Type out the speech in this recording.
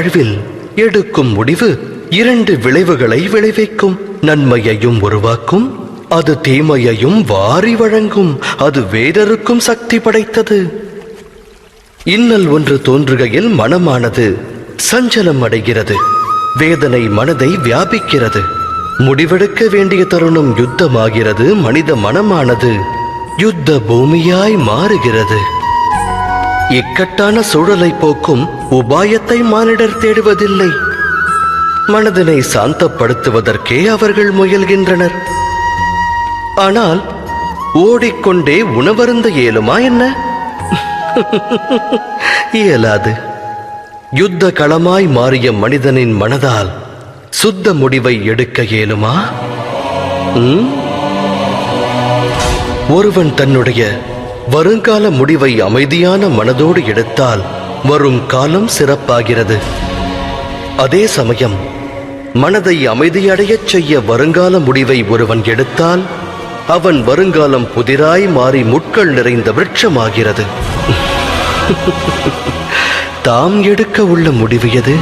வாழ்வில் எடுக்கும் முடிவு இரண்டு விளைவுகளை விளைவிக்கும். நன்மையையும் உருவாக்கும் அது தீமையையும் வாரி வழங்கும் அது வேதருக்கும் சக்தி படைத்தது. இன்னல் ஒன்று தோன்றுகையில் மனமானது சஞ்சலம் அடைகிறது வேதனை மனதை வியாபிக்கிறது. முடிவெடுக்க வேண்டிய தருணம் யுத்தமாகிறது மனித மனமானது யுத்த பூமியாய் மாறுகிறது. இக்கட்டான சூழலை போக்கும் உபாயத்தை மானிடர் தேடுவதில்லை. மனதினை சாந்தப்படுத்துவதற்கே அவர்கள் முயல்கின்றனர். ஆனால் ஓடிக்கொண்டே உணவருந்த இயலுமா என்ன? இயலாது. யுத்த களமாய் மாறிய மனிதனின் மனதால் சுத்த முடிவை எடுக்க இயலுமா ஒருவன் தன்னுடைய வருங்கால முடிவை அமைதியான மனதோடு எடுத்தால் வரும் காலம் சிறப்பாகிறது. அதே சமயம் மனதை அமைதியடையச் செய்ய வருங்கால முடிவை ஒருவன் எடுத்தால் அவன் வருங்காலம் புதிராய் மாறி முட்கள் நிறைந்த விருட்சமாகிறது. தாம் எடுக்க உள்ள முடிவு எது?